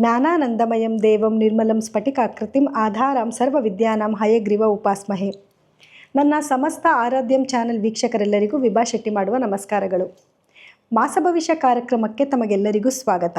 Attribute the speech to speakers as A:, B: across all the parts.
A: ಜ್ಞಾನಾನಂದಮಯಂ ದೇವಂ ನಿರ್ಮಲಂ ಸ್ಫಟಿಕಾಕೃತಿಂ ಆಧಾರಂ ಸರ್ವವಿದ್ಯಾನಾಂ ಹಯಗ್ರೀವ ಉಪಾಸ್ಮಹೆ. ನನ್ನ ಸಮಸ್ತ ಆರಾಧ್ಯಂ ಚಾನೆಲ್ ವೀಕ್ಷಕರೆಲ್ಲರಿಗೂ ವಿಭಾ ಶೆಟ್ಟಿ ಮಾಡುವ ನಮಸ್ಕಾರಗಳು. ಮಾಸ ಭವಿಷ್ಯ ಕಾರ್ಯಕ್ರಮಕ್ಕೆ ತಮಗೆಲ್ಲರಿಗೂ ಸ್ವಾಗತ.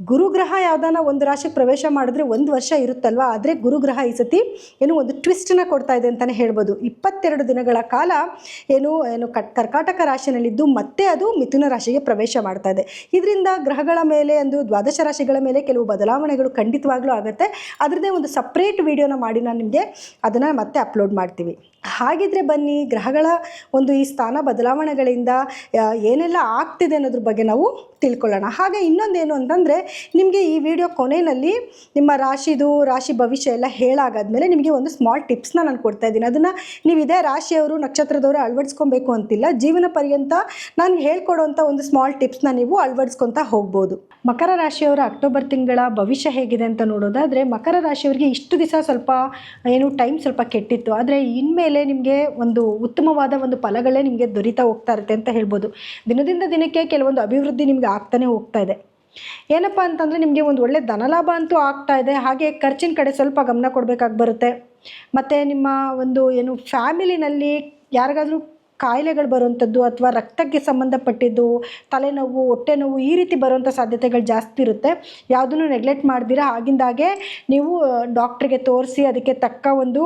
A: ಗುರುಗ್ರಹ ಯಾವ್ದಾನ ಒಂದು ರಾಶಿಗೆ ಪ್ರವೇಶ ಮಾಡಿದ್ರೆ ಒಂದು ವರ್ಷ ಇರುತ್ತಲ್ವ? ಆದರೆ ಗುರುಗ್ರಹ ಈ ಸತಿ ಏನು ಒಂದು ಟ್ವಿಸ್ಟನ್ನ ಕೊಡ್ತಾ ಇದೆ ಅಂತಲೇ ಹೇಳ್ಬೋದು. ಇಪ್ಪತ್ತೆರಡು ದಿನಗಳ ಕಾಲ ಏನು ಏನು ಕಟ್ ಕರ್ಕಾಟಕ ರಾಶಿಯಲ್ಲಿದ್ದು ಮತ್ತೆ ಅದು ಮಿಥುನ ರಾಶಿಗೆ ಪ್ರವೇಶ ಮಾಡ್ತಾ ಇದೆ. ಇದರಿಂದ ಗ್ರಹಗಳ ಮೇಲೆ ಒಂದು ದ್ವಾದಶ ರಾಶಿಗಳ ಮೇಲೆ ಕೆಲವು ಬದಲಾವಣೆಗಳು ಖಂಡಿತವಾಗ್ಲೂ ಆಗುತ್ತೆ. ಅದರದ್ದೇ ಒಂದು ಸಪ್ರೇಟ್ ವಿಡಿಯೋನ ಮಾಡಿ ನಾನು ನಿಮಗೆ ಅದನ್ನು ಮತ್ತೆ ಅಪ್ಲೋಡ್ ಮಾಡ್ತೀವಿ. ಹಾಗಿದ್ರೆ ಬನ್ನಿ, ಗ್ರಹಗಳ ಒಂದು ಈ ಸ್ಥಾನ ಬದಲಾವಣೆಗಳಿಂದ ಏನೆಲ್ಲ ಆಗ್ತಿದೆ ಅನ್ನೋದ್ರ ಬಗ್ಗೆ ನಾವು ತಿಳ್ಕೊಳ್ಳೋಣ. ಹಾಗೆ ಇನ್ನೊಂದೇನು ಅಂತಂದರೆ ನಿಮಗೆ ಈ ವಿಡಿಯೋ ಕೊನೆಯಲ್ಲಿ ನಿಮ್ಮ ರಾಶಿದು, ರಾಶಿ ಭವಿಷ್ಯ ಎಲ್ಲ ಹೇಳಾಗಾದ್ಮೇಲೆ ನಿಮಗೆ ಒಂದು ಸ್ಮಾಲ್ ಟಿಪ್ಸ್ನ ನಾನು ಕೊಡ್ತಾ ಇದ್ದೀನಿ. ಅದನ್ನು ನೀವು ಇದೇ ರಾಶಿಯವರು, ನಕ್ಷತ್ರದವರು ಅಳವಡಿಸ್ಕೊಬೇಕು ಅಂತಿಲ್ಲ. ಜೀವನ ಪರ್ಯಂತ ನಾನು ಹೇಳ್ಕೊಡೋಂಥ ಒಂದು ಸ್ಮಾಲ್ ಟಿಪ್ಸ್ನ ನೀವು ಅಳವಡಿಸ್ಕೊತಾ ಹೋಗ್ಬೋದು. ಮಕರ ರಾಶಿಯವರ ಅಕ್ಟೋಬರ್ ತಿಂಗಳ ಭವಿಷ್ಯ ಹೇಗಿದೆ ಅಂತ ನೋಡೋದಾದರೆ, ಮಕರ ರಾಶಿಯವರಿಗೆ ಇಷ್ಟು ದಿವಸ ಸ್ವಲ್ಪ, ಏನು ಟೈಮ್ ಸ್ವಲ್ಪ ಕೆಟ್ಟಿತ್ತು. ಆದರೆ ಇನ್ಮೇಲೆ ನಿಮಗೆ ಒಂದು ಉತ್ತಮವಾದ ಒಂದು ಫಲಗಳೇ ನಿಮಗೆ ದೊರೀತಾ ಹೋಗ್ತಾ ಇರುತ್ತೆ ಅಂತ ಹೇಳ್ಬೋದು. ದಿನದಿಂದ ದಿನಕ್ಕೆ ಕೆಲವೊಂದು ಅಭಿವೃದ್ಧಿ ನಿಮಗೆ ಆಗ್ತಾನೆ ಹೋಗ್ತಾ ಇದೆ. ಏನಪ್ಪ ಅಂತಂದರೆ ನಿಮಗೆ ಒಂದು ಒಳ್ಳೆ ಧನಲಾಭ ಅಂತೂ ಆಗ್ತಾ ಇದೆ. ಹಾಗೆ ಖರ್ಚಿನ ಕಡೆ ಸ್ವಲ್ಪ ಗಮನ ಕೊಡಬೇಕಾಗಿ ಬರುತ್ತೆ. ಮತ್ತು ನಿಮ್ಮ ಒಂದು ಏನು ಫ್ಯಾಮಿಲಿನಲ್ಲಿ ಯಾರಿಗಾದ್ರೂ ಕಾಯಿಲೆಗಳು ಬರುವಂಥದ್ದು ಅಥವಾ ರಕ್ತಕ್ಕೆ ಸಂಬಂಧಪಟ್ಟಿದ್ದು, ತಲೆನೋವು ಹೊಟ್ಟೆ ನೋವು ಈ ರೀತಿ ಬರುವಂಥ ಸಾಧ್ಯತೆಗಳು ಜಾಸ್ತಿ ಇರುತ್ತೆ. ಯಾವುದನ್ನು ನೆಗ್ಲೆಕ್ಟ್ ಮಾಡ್ದಿರ ಆಗಿಂದಾಗೆ ನೀವು ಡಾಕ್ಟ್ರಿಗೆ ತೋರಿಸಿ ಅದಕ್ಕೆ ತಕ್ಕ ಒಂದು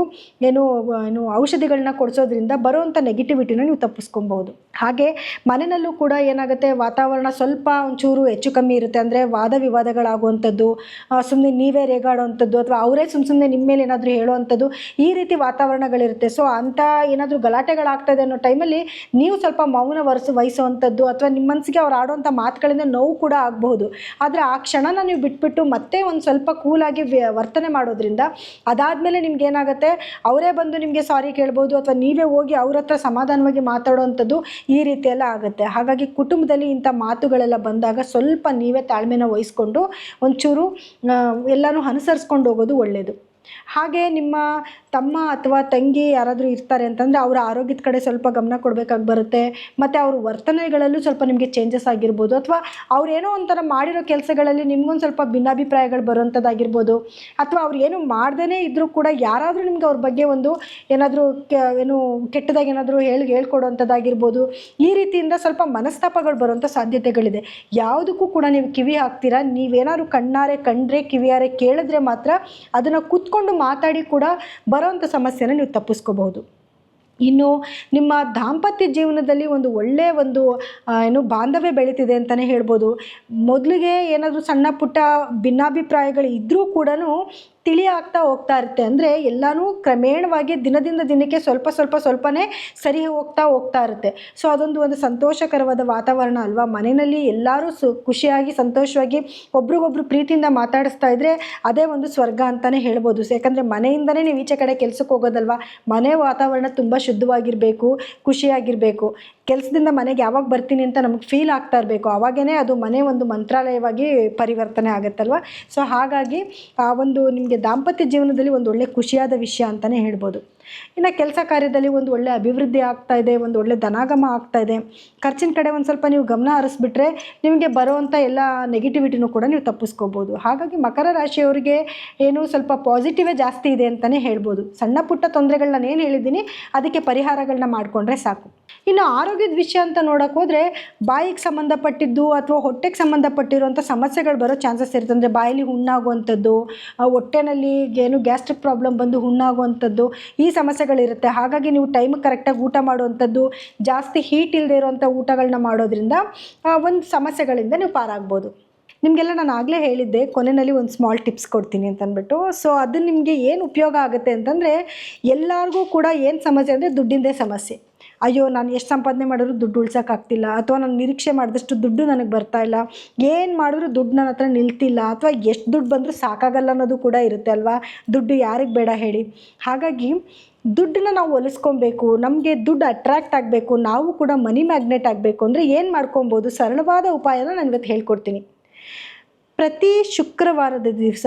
A: ಏನು ಏನು ಔಷಧಿಗಳನ್ನ ಕೊಡಿಸೋದ್ರಿಂದ ಬರುವಂಥ ನೆಗೆಟಿವಿಟಿನ ನೀವು ತಪ್ಪಿಸ್ಕೊಬೋದು ಹಾಗೆ ಮನೆಯಲ್ಲೂ ಕೂಡ ಏನಾಗುತ್ತೆ, ವಾತಾವರಣ ಸ್ವಲ್ಪ ಒಂಚೂರು ಹೆಚ್ಚು ಕಮ್ಮಿ ಇರುತ್ತೆ. ಅಂದರೆ ವಾದ ವಿವಾದಗಳಾಗುವಂಥದ್ದು ಸುಮ್ಮನೆ ನೀವೇ ರೇಗಾಡುವಂಥದ್ದು ಅಥವಾ ಅವರೇ ಸುಮ್ಮ ಸುಮ್ಮನೆ ನಿಮ್ಮ ಮೇಲೆ ಏನಾದರೂ ಹೇಳುವಂಥದ್ದು ಈ ರೀತಿ ವಾತಾವರಣಗಳಿರುತ್ತೆ. ಸೊ ಅಂಥ ಏನಾದರೂ ಗಲಾಟೆಗಳಾಗ್ತದೆ ಅನ್ನೋ ಟೈಮಲ್ಲಿ ನೀವು ಸ್ವಲ್ಪ ಮೌನ ವರೆಸ ವಹಿಸುವಂಥದ್ದು ಅಥವಾ ನಿಮ್ಮ ಮನಸ್ಸಿಗೆ ಅವ್ರು ಆಡುವಂಥ ಮಾತುಗಳಿಂದ ನೋವು ಕೂಡ ಆಗಬಹುದು. ಆದರೆ ಆ ಕ್ಷಣನ ನೀವು ಬಿಟ್ಬಿಟ್ಟು ಮತ್ತೆ ಒಂದು ಸ್ವಲ್ಪ ಕೂಲಾಗಿ ವರ್ತನೆ ಮಾಡೋದ್ರಿಂದ ಅದಾದಮೇಲೆ ನಿಮ್ಗೆ ಏನಾಗುತ್ತೆ? ಅವರೇ ಬಂದು ನಿಮಗೆ ಸಾರಿ ಕೇಳ್ಬೋದು ಅಥವಾ ನೀವೇ ಹೋಗಿ ಅವ್ರ ಹತ್ರ ಸಮಾಧಾನವಾಗಿ ಮಾತಾಡೋವಂಥದ್ದು ಈ ರೀತಿಯೆಲ್ಲ ಆಗುತ್ತೆ. ಹಾಗಾಗಿ ಕುಟುಂಬದಲ್ಲಿ ಇಂಥ ಮಾತುಗಳೆಲ್ಲ ಬಂದಾಗ ಸ್ವಲ್ಪ ನೀವೇ ತಾಳ್ಮೆನ ವಹಿಸ್ಕೊಂಡು ಒಂಚೂರು ಎಲ್ಲನೂ ಅನುಸರಿಸ್ಕೊಂಡು ಹೋಗೋದು ಒಳ್ಳೆಯದು ಹಾಗೆ ನಿಮ್ಮ ತಮ್ಮ ಅಥವಾ ತಂಗಿ ಯಾರಾದರೂ ಇರ್ತಾರೆ ಅಂತಂದರೆ ಅವರ ಆರೋಗ್ಯದ ಕಡೆ ಸ್ವಲ್ಪ ಗಮನ ಕೊಡಬೇಕಾಗಿ ಬರುತ್ತೆ. ಮತ್ತು ಅವ್ರ ವರ್ತನೆಗಳಲ್ಲೂ ಸ್ವಲ್ಪ ನಿಮಗೆ ಚೇಂಜಸ್ ಆಗಿರ್ಬೋದು. ಅಥವಾ ಅವ್ರೇನೋ ಒಂಥರ ಮಾಡಿರೋ ಕೆಲಸಗಳಲ್ಲಿ ನಿಮ್ಗೊಂದು ಸ್ವಲ್ಪ ಭಿನ್ನಾಭಿಪ್ರಾಯಗಳು ಬರುವಂಥದ್ದಾಗಿರ್ಬೋದು. ಅಥವಾ ಅವ್ರು ಏನು ಮಾಡ್ದೇ ಇದ್ದರೂ ಕೂಡ ಯಾರಾದರೂ ನಿಮ್ಗೆ ಅವ್ರ ಬಗ್ಗೆ ಒಂದು ಏನಾದರೂ ಏನು ಕೆಟ್ಟದಾಗಿ ಏನಾದರೂ ಹೇಳಿ, ಹೇಳ್ಕೊಡುವಂಥದ್ದಾಗಿರ್ಬೋದು. ಈ ರೀತಿಯಿಂದ ಸ್ವಲ್ಪ ಮನಸ್ತಾಪಗಳು ಬರುವಂಥ ಸಾಧ್ಯತೆಗಳಿದೆ. ಯಾವುದಕ್ಕೂ ಕೂಡ ನೀವು ಕಿವಿ ಹಾಕ್ತೀರಾ? ನೀವೇನಾದ್ರು ಕಣ್ಣಾರೆ ಕಂಡ್ರೆ ಕಿವಿಯಾರೆ ಕೇಳಿದ್ರೆ ಮಾತ್ರ ಅದನ್ನು ಕೂತ್ಕೊಂಡು ಮಾತಾಡಿ ಕೂಡ ಬರೋವಂಥ ಸಮಸ್ಯೆನ ನೀವು ತಪ್ಪಿಸ್ಕೋಬಹುದು. ಇನ್ನು ನಿಮ್ಮ ದಾಂಪತ್ಯ ಜೀವನದಲ್ಲಿ ಒಂದು ಒಳ್ಳೆಯ ಒಂದು ಏನು ಬಾಂಧವ್ಯ ಬೆಳೀತಿದೆ ಅಂತಲೇ ಹೇಳ್ಬೋದು. ಮೊದಲಿಗೆ ಏನಾದರೂ ಸಣ್ಣ ಪುಟ್ಟ ಭಿನ್ನಾಭಿಪ್ರಾಯಗಳು ಇದ್ದರೂ ಕೂಡ ತಿಳಿ ಆಗ್ತಾ ಹೋಗ್ತಾ ಇರುತ್ತೆ. ಅಂದರೆ ಎಲ್ಲನೂ ಕ್ರಮೇಣವಾಗಿ ದಿನದಿಂದ ದಿನಕ್ಕೆ ಸ್ವಲ್ಪ ಸ್ವಲ್ಪ ಸ್ವಲ್ಪನೇ ಸರಿ ಹೋಗ್ತಾ ಹೋಗ್ತಾ ಇರುತ್ತೆ. ಸೊ ಅದೊಂದು ಒಂದು ಸಂತೋಷಕರವಾದ ವಾತಾವರಣ ಅಲ್ವಾ? ಮನೆಯಲ್ಲಿ ಎಲ್ಲರೂ ಸು, ಖುಷಿಯಾಗಿ, ಸಂತೋಷವಾಗಿ ಒಬ್ರಿಗೊಬ್ರು ಪ್ರೀತಿಯಿಂದ ಮಾತಾಡಿಸ್ತಾ ಇದ್ದರೆ ಅದೇ ಒಂದು ಸ್ವರ್ಗ ಅಂತಲೇ ಹೇಳ್ಬೋದು. ಯಾಕಂದರೆ ಮನೆಯಿಂದನೇ ನೀವು ಈಚೆ ಕಡೆ ಕೆಲಸಕ್ಕೆ ಹೋಗೋದಲ್ವಾ? ಮನೆ ವಾತಾವರಣ ತುಂಬ ಶುದ್ಧವಾಗಿರಬೇಕು, ಖುಷಿಯಾಗಿರಬೇಕು. ಕೆಲಸದಿಂದ ಮನೆಗೆ ಯಾವಾಗ ಬರ್ತೀನಿ ಅಂತ ನಮಗೆ ಫೀಲ್ ಆಗ್ತಾ ಇರಬೇಕು. ಆವಾಗೇ ಅದು ಮನೆ ಒಂದು ಮಂತ್ರಾಲಯವಾಗಿ ಪರಿವರ್ತನೆ ಆಗುತ್ತಲ್ವ? ಸೊ ಹಾಗಾಗಿ ಆ ಒಂದು ನಿಮಗೆ ದಾಂಪತ್ಯ ಜೀವನದಲ್ಲಿ ಒಂದು ಒಳ್ಳೆ ಖುಷಿಯಾದ ವಿಷಯ ಅಂತಲೇ ಹೇಳ್ಬೋದು. ಇನ್ನು ಕೆಲಸ ಕಾರ್ಯದಲ್ಲಿ ಒಂದು ಒಳ್ಳೆ ಅಭಿವೃದ್ಧಿ ಆಗ್ತಾ ಇದೆ, ಒಂದು ಒಳ್ಳೆ ಧನಾಗಮ ಆಗ್ತಾ ಇದೆ. ಖರ್ಚಿನ ಕಡೆ ಒಂದು ಸ್ವಲ್ಪ ನೀವು ಗಮನ ಹರಿಸ್ಬಿಟ್ರೆ ನಿಮಗೆ ಬರುವಂಥ ಎಲ್ಲ ನೆಗೆಟಿವಿಟಿನೂ ಕೂಡ ನೀವು ತಪ್ಪಿಸ್ಕೋಬೋದು. ಹಾಗಾಗಿ ಮಕರ ರಾಶಿಯವರಿಗೆ ಏನು ಸ್ವಲ್ಪ ಪಾಸಿಟಿವೇ ಜಾಸ್ತಿ ಇದೆ ಅಂತಲೇ ಹೇಳ್ಬೋದು. ಸಣ್ಣ ಪುಟ್ಟ ತೊಂದರೆಗಳನ್ನ ಏನು ಹೇಳಿದ್ದೀನಿ, ಅದಕ್ಕೆ ಪರಿಹಾರಗಳನ್ನ ಮಾಡಿಕೊಂಡ್ರೆ ಸಾಕು. ಇನ್ನು ಆರೋಗ್ಯದ ವಿಷಯ ಅಂತ ನೋಡೋಕೆ ಹೋದರೆ ಬಾಯಿಗೆ ಸಂಬಂಧಪಟ್ಟಿದ್ದು ಅಥವಾ ಹೊಟ್ಟೆಗೆ ಸಂಬಂಧಪಟ್ಟಿರುವಂಥ ಸಮಸ್ಯೆಗಳು ಬರೋ ಚಾನ್ಸಸ್ ಇರುತ್ತೆ. ಅಂದರೆ ಬಾಯಲ್ಲಿ ಹುಣ್ಣಾಗುವಂಥದ್ದು ಹೊಟ್ಟೆನಲ್ಲಿ ಏನು ಗ್ಯಾಸ್ಟ್ರಿಕ್ ಪ್ರಾಬ್ಲಮ್ ಬಂದು ಹುಣ್ಣಾಗುವಂಥದ್ದು, ಈ ಸಮಸ್ಯೆಗಳಿರುತ್ತೆ. ಹಾಗಾಗಿ ನೀವು ಟೈಮಿಗೆ ಕರೆಕ್ಟಾಗಿ ಊಟ ಮಾಡುವಂಥದ್ದು, ಜಾಸ್ತಿ ಹೀಟ್ ಇಲ್ಲದೆ ಇರುವಂಥ ಊಟಗಳನ್ನ ಮಾಡೋದ್ರಿಂದ ಒಂದು ಸಮಸ್ಯೆಗಳಿಂದ ನೀವು ಪಾರಾಗ್ಬೋದು. ನಿಮಗೆಲ್ಲ ನಾನು ಆಗಲೇ ಹೇಳಿದ್ದೆ, ಕೊನೆಯಲ್ಲಿ ಒಂದು ಸ್ಮಾಲ್ ಟಿಪ್ಸ್ ಕೊಡ್ತೀನಿ ಅಂತ ಅಂದ್ಬಿಟ್ಟು ಸೊ ಅದು ನಿಮಗೆ ಏನು ಉಪಯೋಗ ಆಗುತ್ತೆ ಅಂತಂದರೆ, ಎಲ್ಲರಿಗೂ ಕೂಡ ಏನು ಸಮಸ್ಯೆ ಅಂದರೆ ದುಡ್ಡಿಂದೇ ಸಮಸ್ಯೆ. ಅಯ್ಯೋ, ನಾನು ಎಷ್ಟು ಸಂಪಾದನೆ ಮಾಡಿದ್ರು ದುಡ್ಡು ಉಳ್ಸೋಕ್ಕಾಗ್ತಿಲ್ಲ ಅಥವಾ ನಾನು ನಿರೀಕ್ಷೆ ಮಾಡಿದಷ್ಟು ದುಡ್ಡು ನನಗೆ ಬರ್ತಾ ಇಲ್ಲ. ಏನು ಮಾಡಿದ್ರು ದುಡ್ಡು ನನ್ನ ಹತ್ರ ನಿಲ್ತಿಲ್ಲ. ಅಥವಾ ಎಷ್ಟು ದುಡ್ಡು ಬಂದರೂ ಸಾಕಾಗಲ್ಲ ಅನ್ನೋದು ಕೂಡ ಇರುತ್ತೆ ಅಲ್ವಾ? ದುಡ್ಡು ಯಾರಿಗೆ ಬೇಡ ಹೇಳಿ. ಹಾಗಾಗಿ ದುಡ್ಡನ್ನ ನಾವು ಒಲಿಸ್ಕೊಬೇಕು. ನಮಗೆ ದುಡ್ಡು ಅಟ್ರಾಕ್ಟ್ ಆಗಬೇಕು. ನಾವು ಕೂಡ ಮನಿ ಮ್ಯಾಗ್ನೆಟ್ ಆಗಬೇಕು ಅಂದರೆ ಏನು ಮಾಡ್ಕೊಬೋದು? ಸರಳವಾದ ಉಪಾಯನ ನಾನು ಇವತ್ತು ಹೇಳ್ಕೊಡ್ತೀನಿ. ಪ್ರತಿ ಶುಕ್ರವಾರದ ದಿವಸ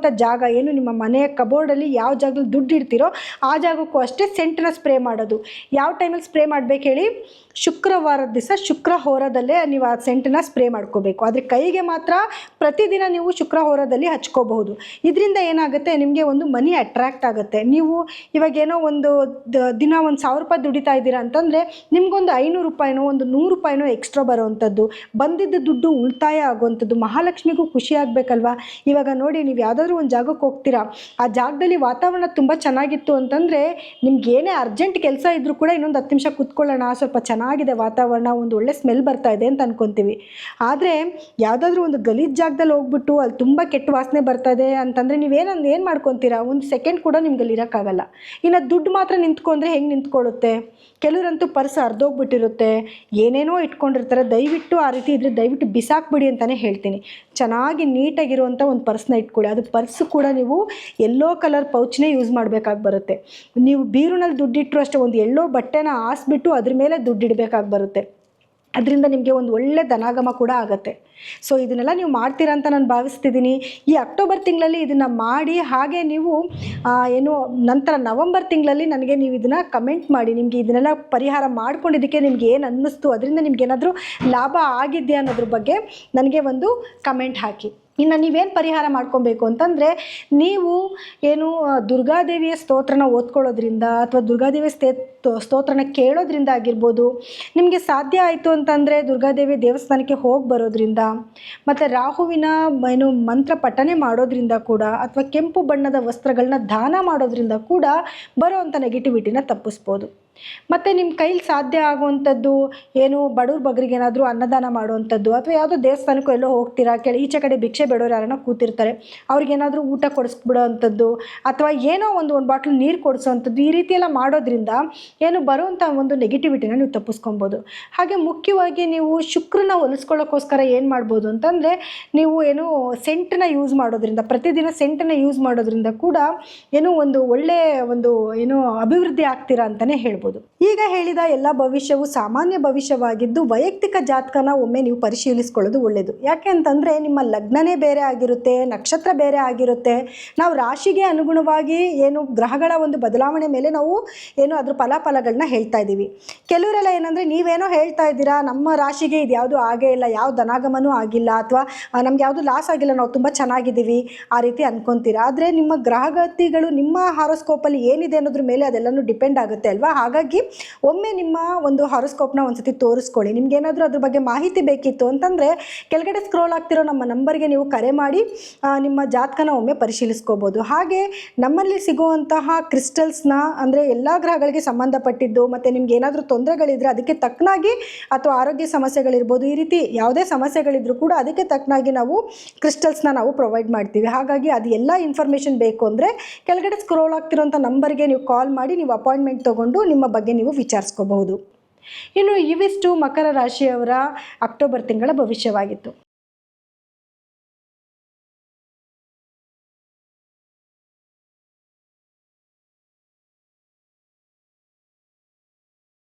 A: ದುಡ್ಡಿಡೋವಂಥ ಜಾಗ ಏನು? ನಿಮ್ಮ ಮನೆಯ ಕಬೋರ್ಡಲ್ಲಿ ಯಾವ ಜಾಗದಲ್ಲಿ ದುಡ್ಡು ಇಡ್ತೀರೋ ಆ ಜಾಗಕ್ಕೂ ಅಷ್ಟೇ ಸೆಂಟನ್ನ ಸ್ಪ್ರೇ ಮಾಡೋದು. ಯಾವ ಟೈಮಲ್ಲಿ ಸ್ಪ್ರೇ ಮಾಡ್ಬೇಕು ಹೇಳಿ? ಶುಕ್ರವಾರದ ದಿವಸ ಶುಕ್ರ ಹೋರದಲ್ಲೇ ನೀವು ಆ ಸೆಂಟನ್ನ ಸ್ಪ್ರೇ ಮಾಡ್ಕೋಬೇಕು. ಆದರೆ ಕೈಗೆ ಮಾತ್ರ ಪ್ರತಿದಿನ ನೀವು ಶುಕ್ರ ಹೋರದಲ್ಲಿ ಹಚ್ಕೋಬಹುದು. ಇದರಿಂದ ಏನಾಗುತ್ತೆ? ನಿಮಗೆ ಒಂದು ಮನಿ ಅಟ್ರ್ಯಾಕ್ಟ್ ಆಗುತ್ತೆ. ನೀವು ಇವಾಗ ಏನೋ ಒಂದು ದಿನ ಒಂದು ಸಾವಿರ ರೂಪಾಯಿ ದುಡಿತಾ ಇದ್ದೀರಾ ಅಂತಂದರೆ ನಿಮಗೊಂದು ಐನೂರು ರೂಪಾಯಿನೋ, ಒಂದು ನೂರು ರೂಪಾಯಿನೋ ಎಕ್ಸ್ಟ್ರಾ ಬರೋವಂಥದ್ದು. ಬಂದಿದ್ದ ದುಡ್ಡು ಉಳಿತಾಯ ಆಗುವಂಥದ್ದು. ಮಹಾಲಕ್ಷ್ಮಿಗೂ ಖುಷಿ ಆಗಬೇಕಲ್ವಾ? ಇವಾಗ ನೋಡಿ, ನೀವು ಯಾವುದಾದ್ರೂ ಒಂದು ಜಾಗಕ್ಕೆ ಹೋಗ್ತೀರಾ? ಆ ಜಾಗದಲ್ಲಿ ವಾತಾವರಣ ತುಂಬ ಚೆನ್ನಾಗಿತ್ತು ಅಂತಂದರೆ ನಿಮ್ಗೆ ಏನೇ ಅರ್ಜೆಂಟ್ ಕೆಲಸ ಇದ್ದರೂ ಕೂಡ ಇನ್ನೊಂದು ಹತ್ತು ನಿಮಿಷ ಕೂತ್ಕೊಳ್ಳೋಣ, ಸ್ವಲ್ಪ ಚೆನ್ನಾಗಿದೆ ವಾತಾವರಣ, ಒಂದು ಒಳ್ಳೆ ಸ್ಮೆಲ್ ಬರ್ತಾ ಇದೆ ಅಂತ ಅನ್ಕೊತೀವಿ. ಆದರೆ ಯಾವುದಾದ್ರೂ ಒಂದು ಗಲೀಜ್ ಜಾಗದಲ್ಲಿ ಹೋಗ್ಬಿಟ್ಟು ಅಲ್ಲಿ ತುಂಬ ಕೆಟ್ಟ ವಾಸನೆ ಬರ್ತಾ ಇದೆ ಅಂತಂದರೆ ನೀವೇನಂದು ಏನು ಮಾಡ್ಕೊತೀರಾ? ಒಂದು ಸೆಕೆಂಡ್ ಕೂಡ ನಿಮ್ಗೆ ಅಲ್ಲಿ ಇರೋಕ್ಕಾಗಲ್ಲ. ಇನ್ನು ದುಡ್ಡು ಮಾತ್ರ ನಿಂತ್ಕೊಂಡ್ರೆ ಹೆಂಗೆ ನಿಂತ್ಕೊಳ್ಳುತ್ತೆ? ಕೆಲವರಂತೂ ಪರ್ಸ್ ಅರ್ಧೋಗ್ಬಿಟ್ಟಿರುತ್ತೆ ಏನೇನೋ ಇಟ್ಕೊಂಡಿರ್ತಾರೆ. ದಯವಿಟ್ಟು ಆ ರೀತಿ ಇದ್ರೆ ದಯವಿಟ್ಟು ಬಿಸಾಕ್ಬಿಡಿ ಅಂತಲೇ ಹೇಳ್ತೀನಿ. ಚೆನ್ನಾಗಿ ನೀಟಾಗಿರುವಂಥ ಒಂದು ಪರ್ಸ್ನ ಇಟ್ಕೊಳ್ಳಿ. ಅದು ಪರ್ಸ್ ಕೂಡ ನೀವು ಎಲ್ಲೋ ಕಲರ್ ಪೌಚ್ನೇ ಯೂಸ್ ಮಾಡಬೇಕಾಗಿ ಬರುತ್ತೆ. ನೀವು ಬೀರುನಲ್ಲಿ ದುಡ್ಡಿಟ್ಟರು ಅಷ್ಟೇ ಒಂದು ಎಲ್ಲೋ ಬಟ್ಟೆನ ಹಾಸ್ಬಿಟ್ಟು ಅದ್ರ ಮೇಲೆ ದುಡ್ಡಿಡಬೇಕಾಗಿ ಬರುತ್ತೆ. ಅದರಿಂದ ನಿಮಗೆ ಒಂದು ಒಳ್ಳೆ ಧನಾಗಮ ಕೂಡ ಆಗುತ್ತೆ. ಸೊ ಇದನ್ನೆಲ್ಲ ನೀವು ಮಾಡ್ತೀರಾ ಅಂತ ನಾನು ಭಾವಿಸ್ತಿದ್ದೀನಿ ಈ ಅಕ್ಟೋಬರ್ ತಿಂಗಳಲ್ಲಿ ಇದನ್ನು ಮಾಡಿ, ಹಾಗೆ ನೀವು ಏನು, ನಂತರ ನವಂಬರ್ ತಿಂಗಳಲ್ಲಿ ನನಗೆ ನೀವು ಇದನ್ನು ಕಮೆಂಟ್ ಮಾಡಿ. ನಿಮಗೆ ಇದನ್ನೆಲ್ಲ ಪರಿಹಾರ ಮಾಡ್ಕೊಂಡಿದ್ದಕ್ಕೆ ನಿಮ್ಗೆ ಏನು ಅನ್ನಿಸ್ತು, ಅದರಿಂದ ನಿಮ್ಗೆ ಏನಾದರೂ ಲಾಭ ಆಗಿದೆಯಾ ಅನ್ನೋದ್ರ ಬಗ್ಗೆ ನನಗೆ ಒಂದು ಕಮೆಂಟ್ ಹಾಕಿ. ಇನ್ನು ನೀವೇನು ಪರಿಹಾರ ಮಾಡ್ಕೊಬೇಕು ಅಂತಂದರೆ ನೀವು ಏನು ದುರ್ಗಾದೇವಿಯ ಸ್ತೋತ್ರನ ಓದ್ಕೊಳ್ಳೋದ್ರಿಂದ ಅಥವಾ ದುರ್ಗಾದೇವಿಯ ಸ್ಥೇ ಸ್ತೋತ್ರನ ಕೇಳೋದ್ರಿಂದ ಆಗಿರ್ಬೋದು, ನಿಮಗೆ ಸಾಧ್ಯ ಆಯಿತು ಅಂತಂದರೆ ದುರ್ಗಾದೇವಿ ದೇವಸ್ಥಾನಕ್ಕೆ ಹೋಗಿ ಬರೋದ್ರಿಂದ, ಮತ್ತು ರಾಹುವಿನ ಏನು ಮಂತ್ರ ಪಠನೆ ಮಾಡೋದ್ರಿಂದ ಕೂಡ ಅಥವಾ ಕೆಂಪು ಬಣ್ಣದ ವಸ್ತ್ರಗಳನ್ನ ದಾನ ಮಾಡೋದ್ರಿಂದ ಕೂಡ ಬರೋವಂಥ ನೆಗೆಟಿವಿಟಿನ ತಪ್ಪಿಸ್ಬೋದು. ಮತ್ತು ನಿಮ್ಮ ಕೈಲಿ ಸಾಧ್ಯ ಆಗುವಂಥದ್ದು ಏನು? ಬಡವ್ರ ಬಗ್ರಿಗೆ ಏನಾದರೂ ಅನ್ನದಾನ ಮಾಡುವಂಥದ್ದು ಅಥವಾ ಯಾವುದೋ ದೇವಸ್ಥಾನಕ್ಕೂ ಎಲ್ಲೋ ಹೋಗ್ತೀರಾ? ಕೇಳಿ ಈಚೆ ಕಡೆ ಭಿಕ್ಷೆ ಬೇಡೋರು ಯಾರನ್ನ ಕೂತಿರ್ತಾರೆ. ಅವ್ರಿಗೇನಾದರೂ ಊಟ ಕೊಡಿಸ್ಬಿಡೋವಂಥದ್ದು ಅಥವಾ ಏನೋ ಒಂದು ಒಂದು ಬಾಟ್ಲ್ ನೀರು ಕೊಡಿಸೋವಂಥದ್ದು ಈ ರೀತಿಯೆಲ್ಲ ಮಾಡೋದ್ರಿಂದ ಏನು ಬರುವಂಥ ಒಂದು ನೆಗೆಟಿವಿಟಿನ ನೀವು ತಪ್ಪಿಸ್ಕೊಬೋದು. ಹಾಗೆ ಮುಖ್ಯವಾಗಿ ನೀವು ಶುಕ್ರನ ಹೊಲಿಸ್ಕೊಳ್ಳೋಕ್ಕೋಸ್ಕರ ಏನು ಮಾಡ್ಬೋದು ಅಂತಂದರೆ ನೀವು ಏನು ಸೆಂಟನ್ನ ಯೂಸ್ ಮಾಡೋದ್ರಿಂದ ಪ್ರತಿದಿನ ಸೆಂಟನ್ನ ಯೂಸ್ ಮಾಡೋದ್ರಿಂದ ಕೂಡ ಏನೋ ಒಂದು ಒಳ್ಳೆಯ ಒಂದು ಏನು ಅಭಿವೃದ್ಧಿ ಆಗ್ತೀರಾ ಅಂತಲೇ ಹೇಳ್ಬೋದು. ಈಗ ಹೇಳಿದ ಎಲ್ಲ ಭವಿಷ್ಯವು ಸಾಮಾನ್ಯ ಭವಿಷ್ಯವಾಗಿದ್ದು ವೈಯಕ್ತಿಕ ಜಾತಕನ ಒಮ್ಮೆ ನೀವು ಪರಿಶೀಲಿಸಿಕೊಳ್ಳೋದು ಒಳ್ಳೆಯದು ಯಾಕೆ ಅಂತಂದರೆ ನಿಮ್ಮ ಲಗ್ನನೇ ಬೇರೆ ಆಗಿರುತ್ತೆ, ನಕ್ಷತ್ರ ಬೇರೆ ಆಗಿರುತ್ತೆ. ನಾವು ರಾಶಿಗೆ ಅನುಗುಣವಾಗಿ ಏನು ಗ್ರಹಗಳ ಒಂದು ಬದಲಾವಣೆ ಮೇಲೆ ನಾವು ಏನು ಅದ್ರ ಫಲಾಫಲಗಳನ್ನ ಹೇಳ್ತಾ ಇದ್ದೀವಿ. ಕೆಲವರೆಲ್ಲ ಏನಂದರೆ ನೀವೇನೋ ಹೇಳ್ತಾ ಇದ್ದೀರಾ, ನಮ್ಮ ರಾಶಿಗೆ ಇದು ಯಾವುದು ಆಗೇ ಇಲ್ಲ ಯಾವ ಧನಾಗಮನೂ ಆಗಿಲ್ಲ ಅಥವಾ ನಮ್ಗೆ ಯಾವುದು ಲಾಸ್ ಆಗಿಲ್ಲ, ನಾವು ತುಂಬ ಚೆನ್ನಾಗಿದ್ದೀವಿ ಆ ರೀತಿ ಅನ್ಕೊಂತೀರಾ. ಆದರೆ ನಿಮ್ಮ ಗ್ರಹಗತಿಗಳು ನಿಮ್ಮ ಹಾರೋಸ್ಕೋಪಲ್ಲಿ ಏನಿದೆ ಅನ್ನೋದ್ರ ಮೇಲೆ ಅದೆಲ್ಲನೂ ಡಿಪೆಂಡ್ ಆಗುತ್ತೆ ಅಲ್ವಾ? ಹಾಗಾಗಿ ಒಮ್ಮೆ ನಿಮ್ಮ ಒಂದು ಹಾರೋಸ್ಕೋಪ್ನ ಒಂದ್ಸತಿ ತೋರಿಸ್ಕೊಳ್ಳಿ. ನಿಮ್ಗೇನಾದರೂ ಅದ್ರ ಬಗ್ಗೆ ಮಾಹಿತಿ ಬೇಕಿತ್ತು ಅಂತಂದರೆ ಕೆಳಗಡೆ ಸ್ಕ್ರೋಲ್ ಆಗ್ತಿರೋ ನಮ್ಮ ನಂಬರ್ಗೆ ನೀವು ಕರೆ ಮಾಡಿ ನಿಮ್ಮ ಜಾತಕನ ಒಮ್ಮೆ ಪರಿಶೀಲಿಸ್ಕೋಬೋದು. ಹಾಗೆ ನಮ್ಮಲ್ಲಿ ಸಿಗುವಂತಹ ಕ್ರಿಸ್ಟಲ್ಸ್ನ ಅಂದರೆ ಎಲ್ಲ ಗ್ರಹಗಳಿಗೆ ಸಂಬಂಧಪಟ್ಟಿದ್ದು ಮತ್ತು ನಿಮ್ಗೆ ಏನಾದರೂ ತೊಂದರೆಗಳಿದ್ರೆ ಅದಕ್ಕೆ ತಕ್ಕನಾಗಿ ಅಥವಾ ಆರೋಗ್ಯ ಸಮಸ್ಯೆಗಳಿರ್ಬೋದು, ಈ ರೀತಿ ಯಾವುದೇ ಸಮಸ್ಯೆಗಳಿದ್ರೂ ಕೂಡ ಅದಕ್ಕೆ ತಕ್ಕನಾಗಿ ನಾವು ಕ್ರಿಸ್ಟಲ್ಸ್ನ ನಾವು ಪ್ರೊವೈಡ್ ಮಾಡ್ತೀವಿ. ಹಾಗಾಗಿ ಅದು ಎಲ್ಲ ಇನ್ಫಾರ್ಮೇಷನ್ ಬೇಕು ಅಂದರೆ ಕೆಳಗಡೆ ಸ್ಕ್ರೋಲ್ ಆಗ್ತಿರೋಂಥ ನಂಬರ್ಗೆ ನೀವು ಕಾಲ್ ಮಾಡಿ, ನೀವು ಅಪಾಯಿಂಟ್ಮೆಂಟ್ ತೊಗೊಂಡು ನಿಮ್ಮ ಬಗ್ಗೆ ನೀವು ವಿಚಾರಿಸ್ಕೋಬಹುದು. ಇನ್ನು ಇವಿಷ್ಟು ಮಕರ ರಾಶಿಯವರ ಅಕ್ಟೋಬರ್ ತಿಂಗಳ ಭವಿಷ್ಯವಾಗಿತ್ತು.